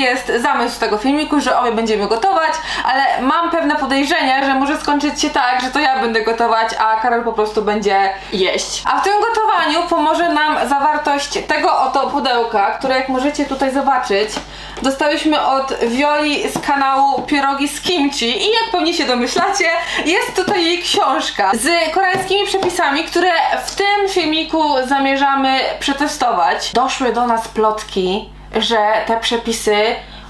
jest zamysł tego filmiku, że obie będziemy gotować, ale mam pewne podejrzenia, że może skończyć się tak, że to ja będę gotować, a Karol po prostu będzie Jeść. a w tym gotowaniu pomoże nam zawartość tego oto pudełka, które jak możecie tutaj zobaczyć, dostałyśmy od Wioli z kanału Pierogi z Kimchi i jak pewnie się domyślacie, jest tutaj jej książka z koreańskimi przepisami, które w tym filmiku zamierzamy przetestować. Doszły do nas plotki, że te przepisy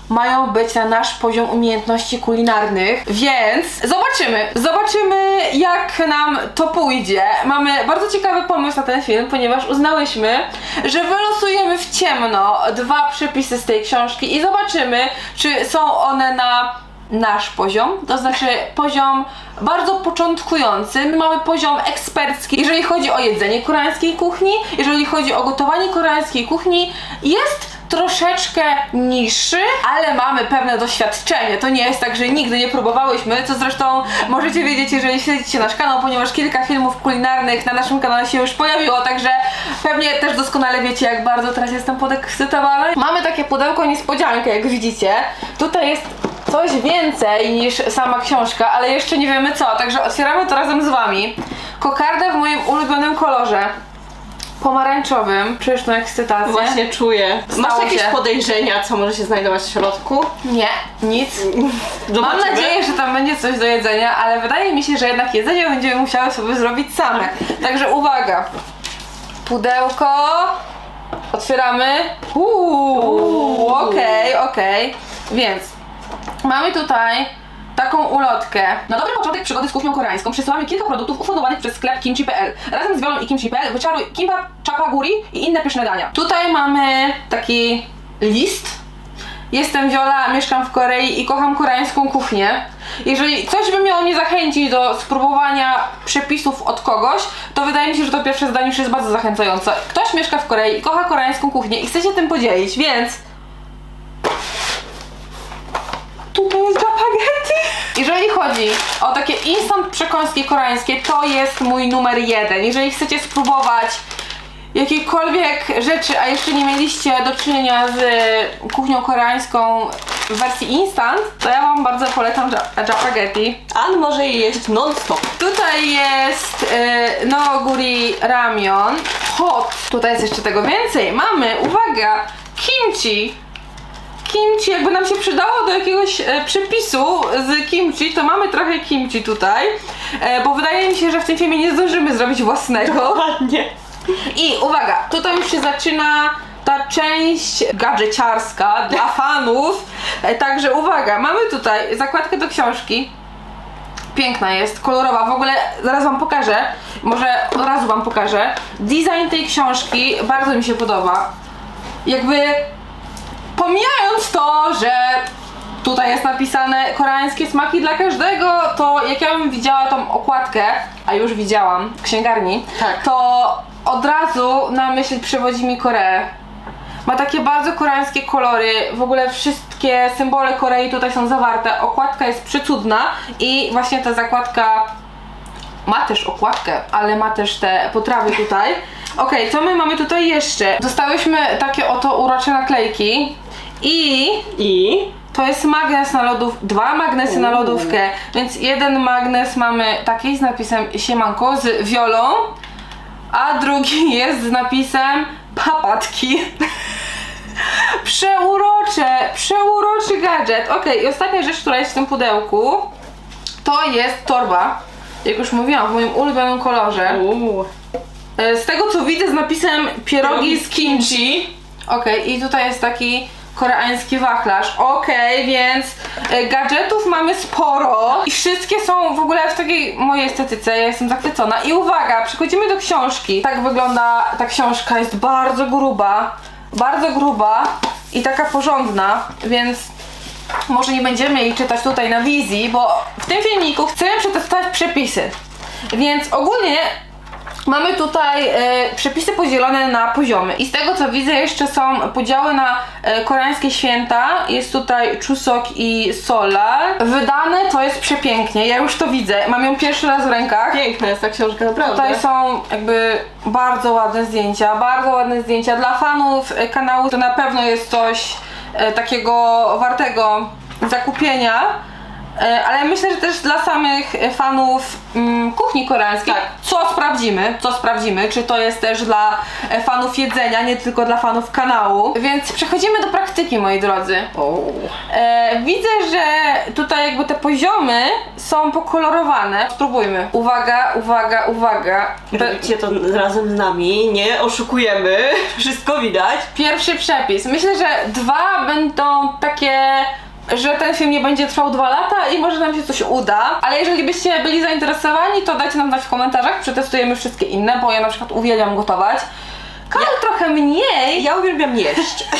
mają być na nasz poziom umiejętności kulinarnych, więc zobaczymy. Zobaczymy, jak nam to pójdzie. Mamy bardzo ciekawy pomysł na ten film, ponieważ uznałyśmy, że wylosujemy w ciemno dwa przepisy z tej książki i zobaczymy, czy są one na nasz poziom, to znaczy poziom bardzo początkujący. My mamy poziom ekspercki, jeżeli chodzi o jedzenie koreańskiej kuchni, jeżeli chodzi o gotowanie koreańskiej kuchni, jest troszeczkę niższy, ale mamy pewne doświadczenie. To nie jest tak, że nigdy nie próbowałyśmy, co zresztą możecie wiedzieć, jeżeli śledzicie nasz kanał, ponieważ kilka filmów kulinarnych na naszym kanale się już pojawiło, także pewnie też doskonale wiecie, jak bardzo teraz jestem podekscytowana. Mamy takie pudełko niespodziankę, jak widzicie. Tutaj jest coś więcej niż sama książka, ale jeszcze nie wiemy co, także otwieramy to razem z wami. Kokardę w moim ulubionym kolorze. Pomarańczowym. Czujesz tą ekscytację? Właśnie czuję. Masz Stało jakieś się. podejrzenia, co może się znajdować w środku? Nie, nic. Mam Zobaczymy. nadzieję, że tam będzie coś do jedzenia, ale wydaje mi się, że jednak jedzenie będziemy musiały sobie zrobić same. Także uwaga. Pudełko. Otwieramy. Uuu, okej, okej. Więc mamy tutaj taką ulotkę. Na dobry początek przygody z kuchnią koreańską przesyłamy kilka produktów ufundowanych przez sklep kimchi.pl. Razem z Wiolą i kimchi.pl wyczaruj kimbap, chapaguri i inne pyszne dania. Tutaj mamy taki list Jestem Wiola, mieszkam w Korei i kocham koreańską kuchnię. Jeżeli coś by miało mnie zachęcić do spróbowania przepisów od kogoś, to wydaje mi się, że to pierwsze zdanie już jest bardzo zachęcające. Ktoś mieszka w Korei i kocha koreańską kuchnię i chce się tym podzielić, więc... Tutaj jest japaghetti. Jeżeli chodzi o takie instant przekąski koreańskie, to jest mój numer jeden. Jeżeli chcecie spróbować jakiejkolwiek rzeczy, a jeszcze nie mieliście do czynienia z kuchnią koreańską w wersji instant, to ja wam bardzo polecam ja- japaghetti. An może je jeść non-stop. Tutaj jest y, Noguri Ramion Hot. Tutaj jest jeszcze tego więcej. Mamy, uwaga, kimchi. Kimchi, jakby nam się przydało do jakiegoś e, przepisu z kimchi, to mamy trochę kimchi tutaj, e, bo wydaje mi się, że w tym filmie nie zdążymy zrobić własnego. Ładnie. I uwaga, tutaj już się zaczyna ta część gadżeciarska dla fanów. E, Także uwaga, mamy tutaj zakładkę do książki. Piękna jest, kolorowa. W ogóle zaraz wam pokażę. Może od razu wam pokażę. Design tej książki bardzo mi się podoba. Jakby pomijając to, że tutaj jest napisane koreańskie smaki dla każdego, to jak ja bym widziała tą okładkę, a już widziałam w księgarni, Tak. to od razu na myśl przywodzi mi Koreę. Ma takie bardzo koreańskie kolory, w ogóle wszystkie symbole Korei tutaj są zawarte. Okładka jest przecudna i właśnie ta zakładka ma też okładkę, ale ma też te potrawy tutaj. Okej, co my mamy tutaj jeszcze? Dostałyśmy takie oto urocze naklejki i I to jest magnes na lodów, dwa magnesy na lodówkę, więc jeden magnes mamy taki z napisem siemanko z wiolą, a drugi jest z napisem papatki. Przeurocze, przeuroczy gadżet. Okej, i ostatnia rzecz, która jest w tym pudełku, to jest torba. Jak już mówiłam, w moim ulubionym kolorze. Uuu. E, Z tego co widzę z napisem pierogi z kimchi. Okej, i tutaj jest taki koreański wachlarz. Okej, więc e, gadżetów mamy sporo i wszystkie są w ogóle w takiej mojej estetyce. Ja jestem zachwycona. I uwaga, przechodzimy do książki. Tak wygląda ta książka, jest bardzo gruba. Bardzo gruba i taka porządna, więc może nie będziemy jej czytać tutaj na wizji, bo w tym filmiku chcemy przetestować przepisy. Więc ogólnie Mamy tutaj e, przepisy podzielone na poziomy i z tego co widzę jeszcze są podziały na e, koreańskie święta. Jest tutaj Chuseok i Solar. Wydane to jest przepięknie, ja już to widzę. Mam ją pierwszy raz w rękach. Piękna jest ta książka, naprawdę. Tutaj są jakby bardzo ładne zdjęcia, bardzo ładne zdjęcia. Dla fanów e, kanału to na pewno jest coś e, takiego wartego zakupienia. E, Ale myślę, że też dla samych fanów mm, kuchni koreańskiej, Tak. co sprawdzimy, co sprawdzimy, czy to jest też dla e, fanów jedzenia, nie tylko dla fanów kanału. Więc przechodzimy do praktyki, moi drodzy. O. E, widzę, że tutaj jakby te poziomy są pokolorowane. Spróbujmy. Uwaga, uwaga, uwaga. Robicie to razem z nami, nie oszukujemy, wszystko widać. Pierwszy przepis. Myślę, że dwa będą takie, że ten film nie będzie trwał dwa lata i może nam się coś uda. Ale jeżeli byście byli zainteresowani, to dajcie nam znać w komentarzach. Przetestujemy wszystkie inne, bo ja na przykład uwielbiam gotować. Karol trochę mniej. Ja uwielbiam jeść.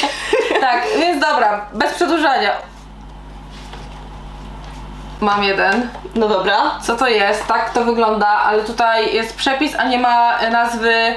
Tak, więc dobra, bez przedłużania. Mam jeden. No dobra. Co to jest? Tak to wygląda, ale tutaj jest przepis, a nie ma nazwy.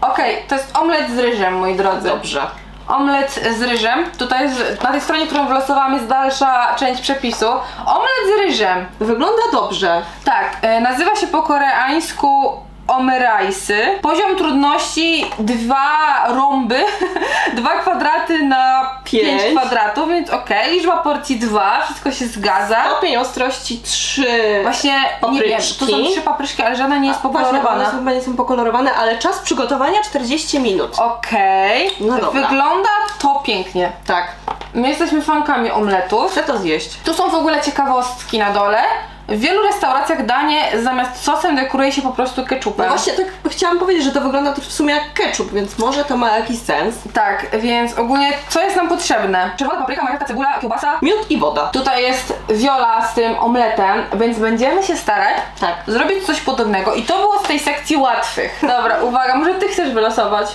Okej, to jest omlet z ryżem, moi drodzy. Dobrze. Omlet z ryżem. Tutaj na tej stronie, którą wylosowałam, jest dalsza część przepisu. Omlet z ryżem. Wygląda dobrze. Tak, e, nazywa się po koreańsku omeraisy. Poziom trudności dwa rąby, dwa kwadraty na Pięć. pięć kwadratów, więc okej. Liczba porcji dwa, wszystko się zgadza. Stopień ostrości 3. Właśnie nie wiem, tu są Papryczki. trzy papryczki, ale żadna nie jest Właśnie, pokolorowana. one chyba nie są pokolorowane, ale czas przygotowania 40 minut. Okej, No dobra. wygląda to pięknie. Tak. My jesteśmy fankami omletów. Chcę to zjeść. Tu są w ogóle ciekawostki na dole. W wielu restauracjach danie zamiast sosem dekoruje się po prostu ketchupem. No właśnie tak chciałam powiedzieć, że to wygląda też w sumie jak ketchup, więc może to ma jakiś sens. Tak, więc ogólnie co jest nam potrzebne? Czerwona papryka, marchewka, cebula, kiełbasa. Miód i woda. Tutaj jest wiola z tym omletem, więc będziemy się starać Tak. zrobić coś podobnego. I to było z tej sekcji łatwych. Dobra, uwaga, może ty chcesz wylosować?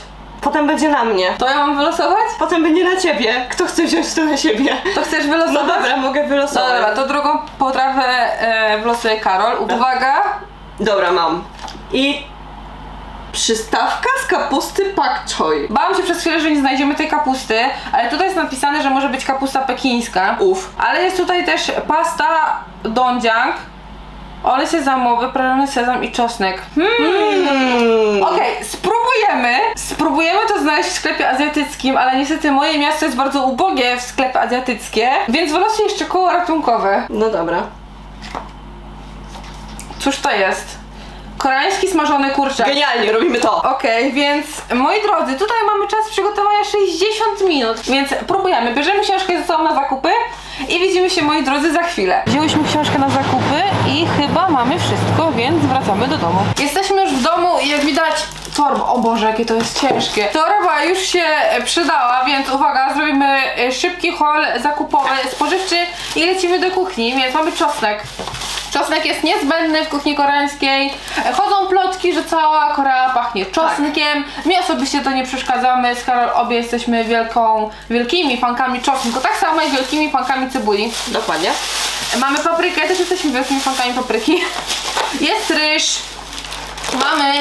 Potem będzie na mnie. To ja mam wylosować? Potem będzie na ciebie. Kto chce wziąć to na siebie? To chcesz No wylosować? dobra, mogę No wylosować. dobra, to drugą potrawę e, wylosuje Karol. Uwaga! Dobra, mam. I przystawka z kapusty pak choi. Bałam się przez chwilę, że nie znajdziemy tej kapusty, ale tutaj jest napisane, że może być kapusta pekińska. Uf. Ale jest tutaj też pasta dondziang, olej sezamowy, prażony sezam i czosnek. Hmm. Mm. Okej, spróbujemy. Spróbujemy to znaleźć w sklepie azjatyckim, ale niestety moje miasto jest bardzo ubogie w sklepy azjatyckie, więc wylosuję jeszcze koło ratunkowe. No dobra. Cóż to jest? Koreański smażony kurczak. Genialnie, robimy to. Okej, więc moi drodzy, tutaj mamy czas przygotowania 60 minut, więc próbujemy. Bierzemy książkę ze sobą na zakupy i widzimy się, moi drodzy, za chwilę. Wzięłyśmy książkę na zakupy i chyba mamy wszystko, więc wracamy do domu. Jesteśmy już w domu i jak widać torba, o Boże, jakie to jest ciężkie. Torba już się e, przydała, więc uwaga, zrobimy e, szybki haul zakupowy, spożywczy i lecimy do kuchni, więc mamy czosnek. Czosnek jest niezbędny w kuchni koreańskiej. Chodzą plotki, że cała Korea pachnie czosnkiem. Mi osobiście to nie przeszkadzamy. Z Karol obie jesteśmy wielką, wielkimi fankami czosnku. Tak samo jak wielkimi fankami cebuli. Dokładnie. Mamy paprykę, też jesteśmy wielkimi fankami papryki. Jest ryż. Mamy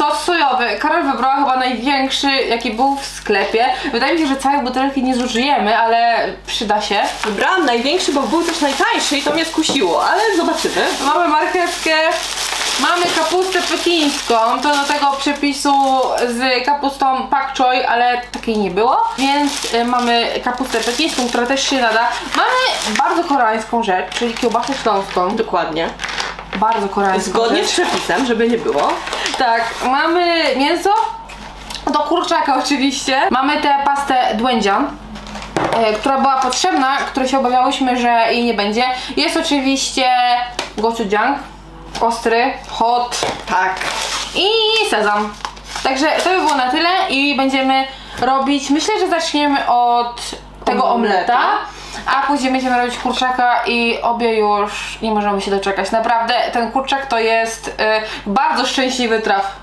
sos sojowy. Karol wybrała chyba największy, jaki był w sklepie. Wydaje mi się, że całej butelki nie zużyjemy, ale przyda się. Wybrałam największy, bo był też najtańszy i to mnie skusiło, ale zobaczymy. Mamy marchewkę, mamy kapustę pekińską, to do tego przepisu z kapustą pak choi, ale takiej nie było, więc y, mamy kapustę pekińską, która też się nada. Mamy bardzo koreańską rzecz, czyli kiełbasę śląską. Dokładnie. Bardzo koreańską Zgodnie z przepisem, żeby nie było. Tak, mamy mięso, do kurczaka oczywiście. Mamy tę pastę dłędzian, e, która była potrzebna, której się obawiałyśmy, że jej nie będzie. Jest oczywiście gochujang, ostry, hot Tak. i sezam. Także to by było na tyle i będziemy robić, myślę, że zaczniemy od tego Omleta. omleta. A później będziemy robić kurczaka i obie już nie możemy się doczekać. Naprawdę ten kurczak to jest y, bardzo szczęśliwy traf.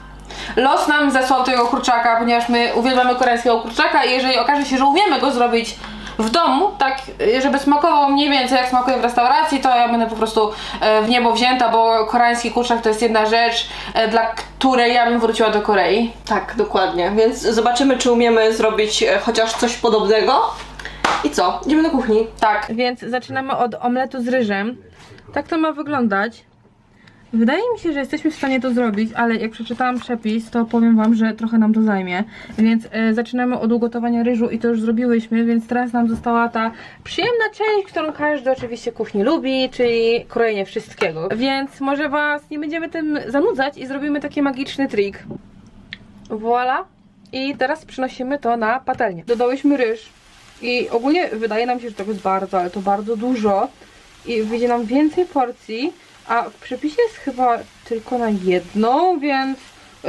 Los nam zesłał tego kurczaka, ponieważ my uwielbiamy koreańskiego kurczaka i jeżeli okaże się, że umiemy go zrobić w domu, tak y, żeby smakował mniej więcej jak smakuje w restauracji, to ja będę po prostu y, w niebo wzięta, bo koreański kurczak to jest jedna rzecz, y, dla której ja bym wróciła do Korei. Tak, dokładnie. Więc zobaczymy, czy umiemy zrobić chociaż coś podobnego. I co? Idziemy do kuchni. Tak, więc zaczynamy od omletu z ryżem. Tak to ma wyglądać. Wydaje mi się, że jesteśmy w stanie to zrobić, ale jak przeczytałam przepis, to powiem wam, że trochę nam to zajmie. Więc e, zaczynamy od ugotowania ryżu i to już zrobiłyśmy, więc teraz nam została ta przyjemna część, którą każdy oczywiście kuchni lubi, czyli krojenie wszystkiego. Więc może was nie będziemy tym zanudzać i zrobimy taki magiczny trik. Voila! I teraz przynosimy to na patelnię. Dodałyśmy ryż i ogólnie wydaje nam się, że tego jest bardzo, ale to bardzo dużo i wyjdzie nam więcej porcji, a w przepisie jest chyba tylko na jedną, więc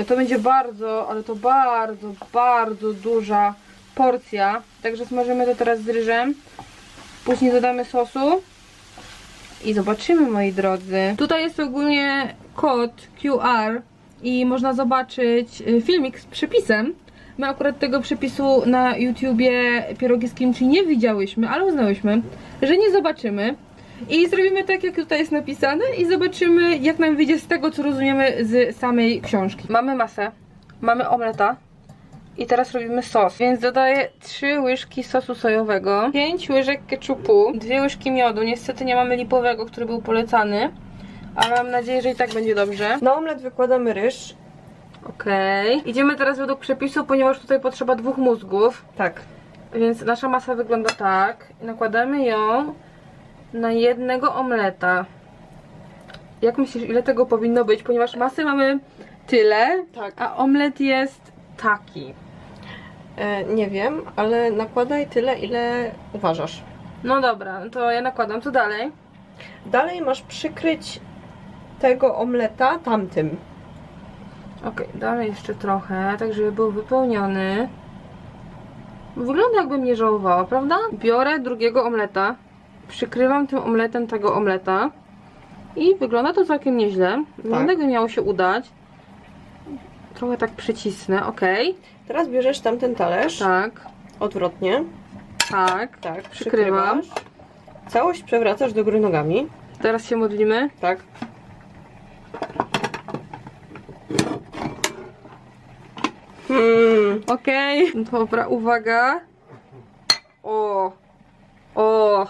to będzie bardzo, ale to bardzo, bardzo duża porcja. Także smażymy to teraz z ryżem. Później dodamy sosu. I zobaczymy, moi drodzy. Tutaj jest ogólnie kod QR i można zobaczyć y, filmik z przepisem. My akurat tego przepisu na YouTubie pierogi z kimchi nie widziałyśmy, ale uznałyśmy, że nie zobaczymy. I zrobimy tak, jak tutaj jest napisane i zobaczymy, jak nam wyjdzie z tego, co rozumiemy z samej książki. Mamy masę, mamy omleta i teraz robimy sos. Więc dodaję 3 łyżki sosu sojowego, 5 łyżek ketchupu, 2 łyżki miodu. Niestety nie mamy lipowego, który był polecany, ale mam nadzieję, że i tak będzie dobrze. Na omlet wykładamy ryż. Okej. Idziemy teraz według przepisu, ponieważ tutaj potrzeba dwóch mózgów. Tak. Więc nasza masa wygląda tak. Nakładamy ją na jednego omleta. Jak myślisz, ile tego powinno być? Ponieważ masy mamy tyle, Tak. a omlet jest taki. E, nie wiem, ale nakładaj tyle, ile uważasz. No dobra, to ja nakładam. Co dalej? Dalej masz przykryć tego omleta tamtym. Okej, dalej jeszcze trochę, tak żeby był wypełniony. Wygląda jakbym nie żałowała, prawda? Biorę drugiego omleta, przykrywam tym omletem tego omleta i wygląda to całkiem nieźle. Wygląda jakby miało się udać. Trochę tak przycisnę, okej. Teraz bierzesz tamten talerz. Tak, Odwrotnie. tak. Tak, Przykrywam. Całość przewracasz do góry nogami. Teraz się modlimy. Tak. Hmm. Okej. Dobra, uwaga. O. O.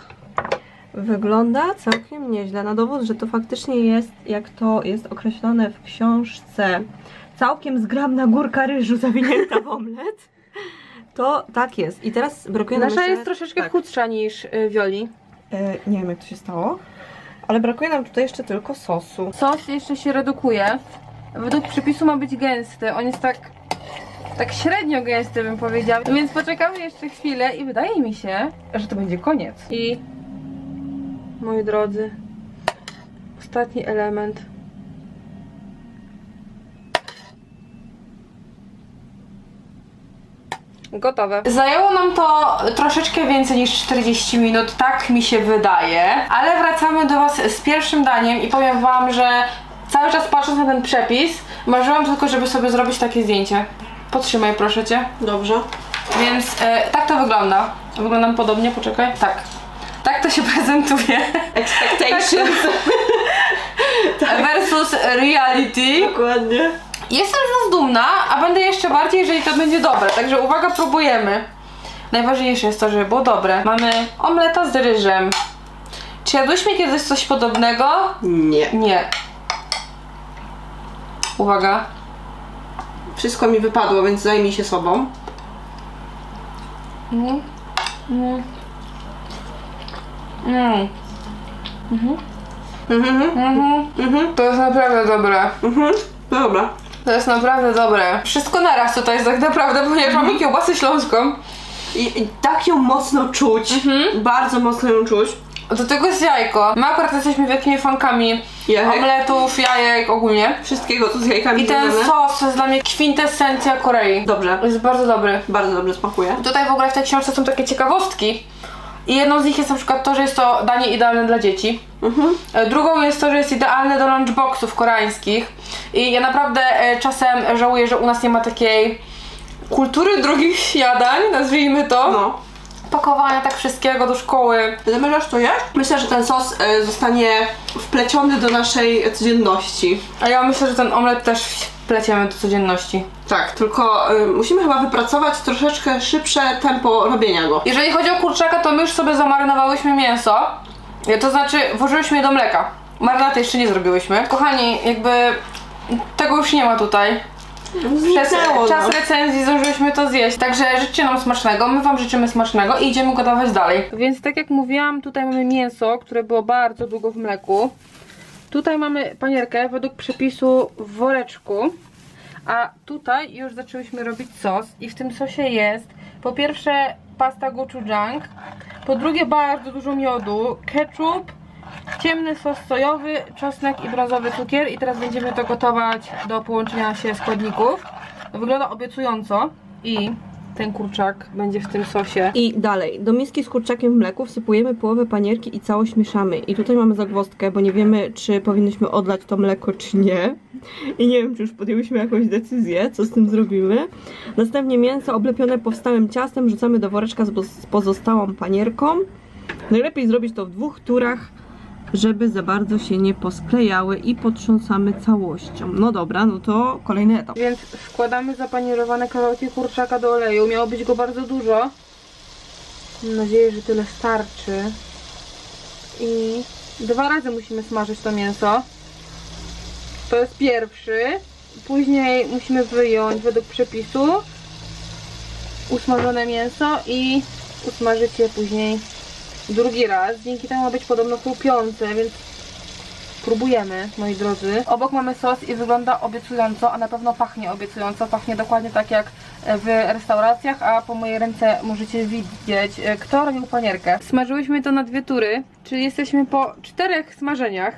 Wygląda całkiem nieźle. Na dowód, że to faktycznie jest, jak to jest określone w książce, całkiem zgrabna górka ryżu zawinięta w omlet. To tak jest. I teraz brakuje nam Nasza jeszcze... jest troszeczkę tak. chudsza niż y, Wioli. E, nie wiem, jak to się stało. Ale brakuje nam tutaj jeszcze tylko sosu. Sos jeszcze się redukuje. Według przepisu ma być gęsty. On jest tak, tak średnio gęsty, bym powiedziała. Więc poczekamy jeszcze chwilę i wydaje mi się, że to będzie koniec. I moi drodzy, ostatni element. Gotowe. Zajęło nam to troszeczkę więcej niż 40 minut, tak mi się wydaje. Ale wracamy do Was z pierwszym daniem i powiem Wam, że cały czas patrząc na ten przepis, marzyłam tylko, żeby sobie zrobić takie zdjęcie. Potrzymaj proszę Cię. Dobrze. Więc e, tak to wygląda. Wyglądam podobnie, poczekaj. Tak. Tak to się prezentuje. Expectations. Versus reality. Dokładnie. Jestem z nas dumna, a będę jeszcze bardziej, jeżeli to będzie dobre. Także uwaga, próbujemy. Najważniejsze jest to, żeby było dobre. Mamy omleta z ryżem. Czy jadłyśmy kiedyś coś podobnego? Nie. Nie. Uwaga. Wszystko mi wypadło, więc zajmij się sobą. Mhm. Mhm. Mhm. To jest naprawdę dobre. Mhm. No dobra. To jest naprawdę dobre. Wszystko naraz tutaj jest tak naprawdę, ponieważ mamy kiełbasę śląską. I, I tak ją mocno czuć. Mhm. Bardzo mocno ją czuć. Do tego jest jajko. My akurat jesteśmy wielkimi fankami Jajek. omletów, jajek ogólnie. Wszystkiego, co z jajkami I ten związane. sos to jest dla mnie kwintesencja Korei. Dobrze. Jest bardzo dobry. Bardzo dobrze smakuje. Tutaj w ogóle w tej książce są takie ciekawostki. I jedną z nich jest na przykład to, że jest to danie idealne dla dzieci. Mhm. E, Drugą jest to, że jest idealne do lunchboxów koreańskich. I ja naprawdę e, czasem żałuję, że u nas nie ma takiej kultury drugich śniadań, nazwijmy to. No. Pakowania tak wszystkiego do szkoły. Zamierzasz to jeść? Myślę, że ten sos e, zostanie wpleciony do naszej codzienności. A ja myślę, że ten omlet też pleciemy do codzienności. Tak, tylko y, musimy chyba wypracować troszeczkę szybsze tempo robienia go. Jeżeli chodzi o kurczaka, to my już sobie zamarynowałyśmy mięso. E, To znaczy, włożyłyśmy je do mleka. Marynaty jeszcze nie zrobiłyśmy. Kochani, jakby tego już nie ma tutaj. Przez Zniknęło, czas no. recenzji zdążyłyśmy to zjeść. Także życzcie nam smacznego, my wam życzymy smacznego i idziemy gotować dalej. Więc tak jak mówiłam, tutaj mamy mięso, które było bardzo długo w mleku. Tutaj mamy panierkę według przepisu w woreczku. A tutaj już zaczęłyśmy robić sos i w tym sosie jest po pierwsze pasta gochujang, po drugie bardzo dużo miodu, ketchup, ciemny sos sojowy, czosnek i brązowy cukier i teraz będziemy to gotować do połączenia się składników. Wygląda obiecująco i ten kurczak będzie w tym sosie. I dalej, do miski z kurczakiem w mleku wsypujemy połowę panierki i całość mieszamy. I tutaj mamy zagwozdkę, bo nie wiemy, czy powinnyśmy odlać to mleko, czy nie. I nie wiem, czy już podjęłyśmy jakąś decyzję, co z tym zrobimy. Następnie mięso oblepione powstałym ciastem wrzucamy do woreczka z pozostałą panierką. Najlepiej zrobić to w dwóch turach, żeby za bardzo się nie posklejały i potrząsamy całością. No dobra, no to kolejny etap. Więc wkładamy zapanierowane kawałki kurczaka do oleju. Miało być go bardzo dużo. Mam nadzieję, że tyle starczy. I dwa razy musimy smażyć to mięso. To jest pierwszy. Później musimy wyjąć według przepisu usmażone mięso i usmażyć je później drugi raz. Dzięki temu ma być podobno chrupiące, więc Próbujemy, moi drodzy. Obok mamy sos i wygląda obiecująco, a na pewno pachnie obiecująco. Pachnie dokładnie tak jak w restauracjach, a po mojej ręce możecie widzieć, e, kto robił panierkę. Smażyłyśmy to na dwie tury, czyli jesteśmy po czterech smażeniach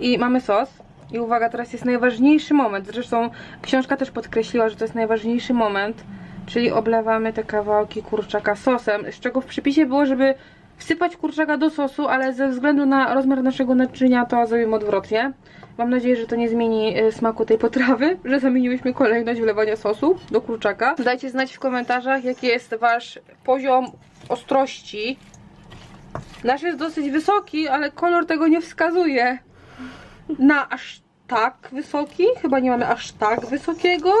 i mamy sos. I uwaga, teraz jest najważniejszy moment. Zresztą książka też podkreśliła, że to jest najważniejszy moment, czyli oblewamy te kawałki kurczaka sosem, z czego w przepisie było, żeby wsypać kurczaka do sosu, ale ze względu na rozmiar naszego naczynia to zrobimy odwrotnie. Mam nadzieję, że to nie zmieni e, smaku tej potrawy, że zamieniłyśmy kolejność wlewania sosu do kurczaka. Dajcie znać w komentarzach, jaki jest wasz poziom ostrości. Nasz jest dosyć wysoki, ale kolor tego nie wskazuje na aż tak wysoki. Chyba nie mamy aż tak wysokiego.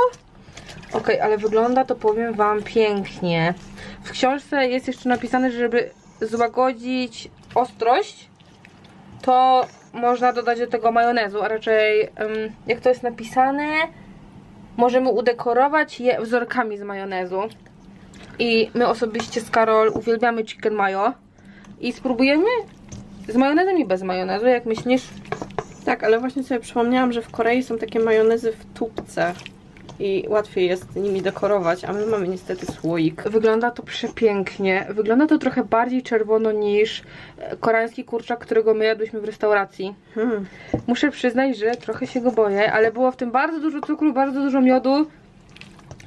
Ok, ale wygląda to powiem wam pięknie. W książce jest jeszcze napisane, że żeby złagodzić ostrość, to można dodać do tego majonezu, a raczej jak to jest napisane, możemy udekorować je wzorkami z majonezu. I my osobiście z Karol uwielbiamy chicken mayo. I spróbujemy z majonezem i bez majonezu, jak myślisz? Tak, ale właśnie sobie przypomniałam, że w Korei są takie majonezy w tubce i łatwiej jest nimi dekorować, a my mamy niestety słoik. Wygląda to przepięknie. Wygląda to trochę bardziej czerwono niż e, koreański kurczak, którego my jadłyśmy w restauracji. Hmm. Muszę przyznać, że trochę się go boję, ale było w tym bardzo dużo cukru, bardzo dużo miodu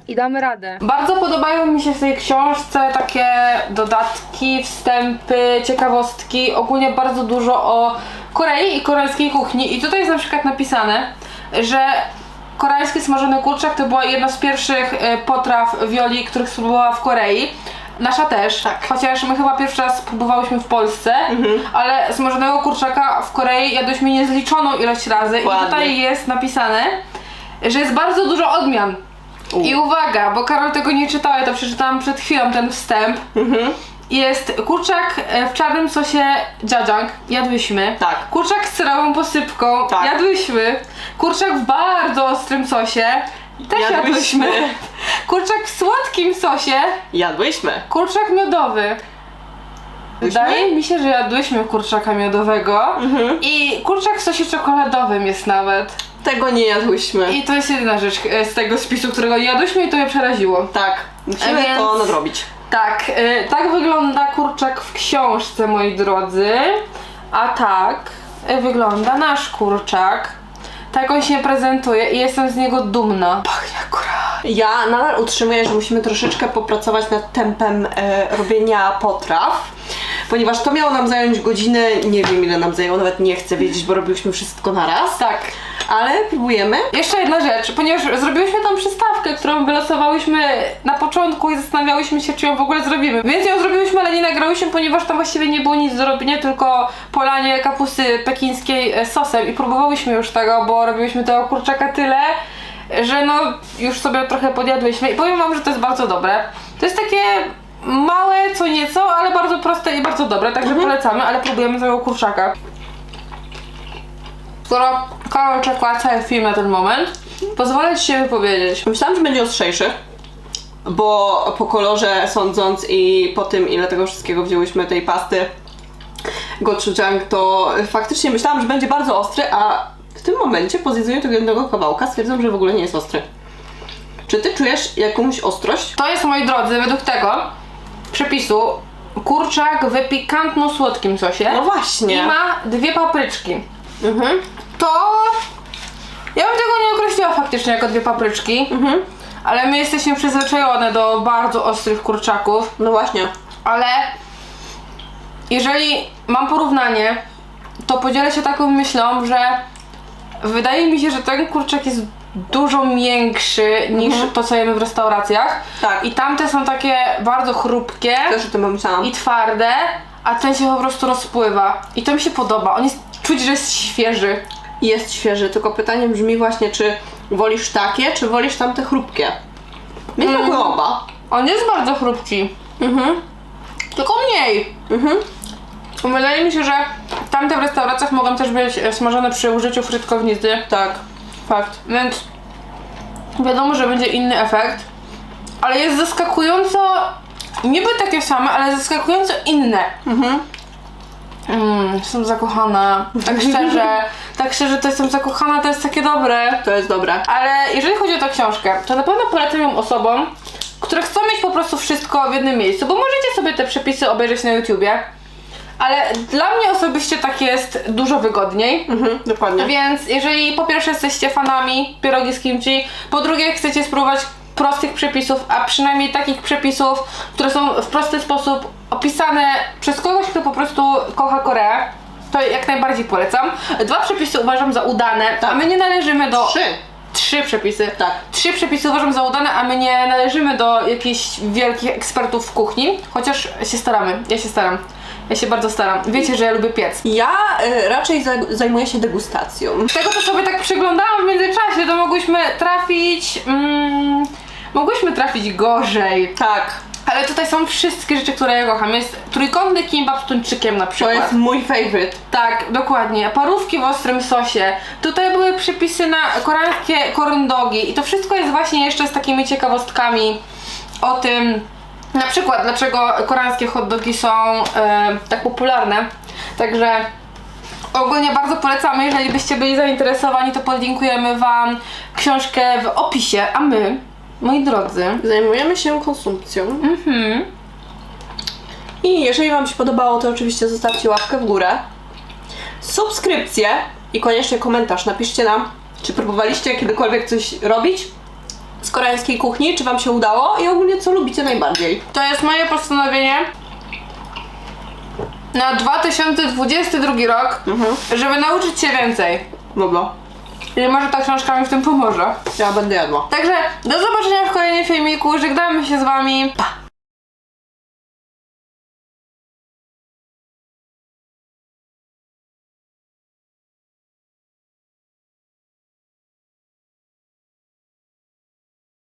i damy radę. Bardzo podobają mi się w tej książce takie dodatki, wstępy, ciekawostki, ogólnie bardzo dużo o Korei i koreańskiej kuchni. I tutaj jest na przykład napisane, że koreański smażony kurczak to była jedna z pierwszych e, potraw wioli, których spróbowała w Korei. Nasza też, Tak. chociaż my chyba pierwszy raz próbowałyśmy w Polsce, ale smażonego kurczaka w Korei jadłyśmy niezliczoną ilość razy Dokładnie. i tutaj jest napisane, że jest bardzo dużo odmian. I uwaga, bo Karol tego nie czytała, ja to przeczytałam przed chwilą ten wstęp. Jest kurczak e, w czarnym sosie jajang, jadłyśmy. Tak. Kurczak z serową posypką, Tak. jadłyśmy. Kurczak w bardzo ostrym sosie, też Jadłyśmy. jadłyśmy. Kurczak w słodkim sosie, Jadłyśmy. kurczak miodowy. Wydaje mi się, że jadłyśmy kurczaka miodowego i kurczak w sosie czekoladowym jest nawet. Tego nie jadłyśmy. I to jest jedyna rzecz e, z tego spisu, którego jadłyśmy i to mnie przeraziło. Tak, musimy A więc- to nadrobić. Tak, y, tak wygląda kurczak w książce, moi drodzy. A tak y, wygląda nasz kurczak. Tak on się prezentuje i jestem z niego dumna. Pachnie akurat. Ja nadal utrzymuję, że musimy troszeczkę popracować nad tempem e, robienia potraw, ponieważ to miało nam zająć godzinę, nie wiem ile nam zajęło, nawet nie chcę wiedzieć, bo robiłyśmy wszystko na raz, Tak. Ale próbujemy. Jeszcze jedna rzecz, ponieważ zrobiłyśmy tą przystawkę, którą wylosowałyśmy na początku i zastanawiałyśmy się, czy ją w ogóle zrobimy. Więc ją zrobiłyśmy, ale nie nagrałyśmy, ponieważ tam właściwie nie było nic do robienia, tylko polanie kapusty pekińskiej e, sosem i próbowałyśmy już tego, bo robiłyśmy tego kurczaka tyle, że no już sobie trochę podjadłyśmy i powiem wam, że to jest bardzo dobre. To jest takie małe co nieco, ale bardzo proste i bardzo dobre, także polecamy, ale próbujemy tego kurczaka. Skoro Karol czekała cały film na ten moment, pozwolę ci się wypowiedzieć. Myślałam, że będzie ostrzejszy, bo po kolorze sądząc i po tym, ile tego wszystkiego wzięłyśmy, tej pasty gochujang, to faktycznie myślałam, że będzie bardzo ostry, a w tym momencie po zjedzeniu tego jednego kawałka stwierdzam, że w ogóle nie jest ostry. Czy ty czujesz jakąś ostrość? To jest, moi drodzy, według tego przepisu kurczak w pikantno-słodkim sosie No właśnie. i ma dwie papryczki. Mhm. To ja bym tego nie określiła faktycznie jako dwie papryczki, Mhm. ale my jesteśmy przyzwyczajone do bardzo ostrych kurczaków, No właśnie. ale jeżeli mam porównanie, to podzielę się taką myślą, że wydaje mi się, że ten kurczak jest dużo miększy niż to, co jemy w restauracjach. Tak. I tamte są takie bardzo chrupkie Też o tym pomyślałam. i twarde, a ten się po prostu rozpływa. I to mi się podoba. On jest, czuć, że jest świeży. Jest świeży, tylko pytanie brzmi właśnie, czy wolisz takie, czy wolisz tamte chrupkie? Mnie Mm. oba. On jest bardzo chrupki, Mhm. tylko mniej. Mhm. Wydaje mi się, że tamte w restauracjach mogą też być e, smażone przy użyciu frytkownicy. Tak. Fakt. Więc wiadomo, że będzie inny efekt, ale jest zaskakująco, niby takie same, ale zaskakująco inne. Mhm. Mm, jestem zakochana. Tak szczerze, tak szczerze to jestem zakochana, to jest takie dobre. To jest dobre. Ale jeżeli chodzi o tę książkę, to na pewno polecam ją osobom, które chcą mieć po prostu wszystko w jednym miejscu, bo możecie sobie te przepisy obejrzeć na YouTubie. Ale dla mnie osobiście tak jest dużo wygodniej. Mhm. Dokładnie. Więc jeżeli po pierwsze jesteście fanami pierogi z kimchi, po drugie chcecie spróbować prostych przepisów, a przynajmniej takich przepisów, które są w prosty sposób opisane przez kogoś, kto po prostu kocha Koreę, to jak najbardziej polecam. Dwa przepisy uważam za udane, a my nie należymy do... Trzy. Trzy przepisy. Tak. Trzy przepisy uważam za udane, a my nie należymy do jakichś wielkich ekspertów w kuchni, chociaż się staramy. Ja się staram. Ja się bardzo staram. Wiecie, że ja lubię piec. Ja y, raczej za, zajmuję się degustacją. Tego to sobie tak przyglądałam w międzyczasie, to mogłyśmy trafić. Mm, mogłyśmy trafić gorzej. Tak. Ale tutaj są wszystkie rzeczy, które ja kocham. Jest trójkątny kimbap z tuńczykiem na To przykład. jest mój favorite. Tak, dokładnie. Parówki w ostrym sosie. Tutaj były przepisy na koreańskie korndogi. I to wszystko jest właśnie jeszcze z takimi ciekawostkami o tym, na przykład dlaczego koreańskie hot dogi są e, tak popularne. Także ogólnie bardzo polecamy. Jeżeli byście byli zainteresowani, to podlinkujemy Wam książkę w opisie. A my, moi drodzy, Zajmujemy się konsumpcją. mhm, I jeżeli Wam się podobało, to oczywiście zostawcie łapkę w górę, subskrypcję i koniecznie komentarz. Napiszcie nam, czy próbowaliście kiedykolwiek coś robić z koreańskiej kuchni, czy Wam się udało i ogólnie co lubicie najbardziej. To jest moje postanowienie na 2022 rok, Mhm. żeby nauczyć się więcej. Dobra, I może ta książka mi w tym pomoże. ja będę jadła. Także do zobaczenia w kolejnym filmiku. Żegnamy się z wami. Pa!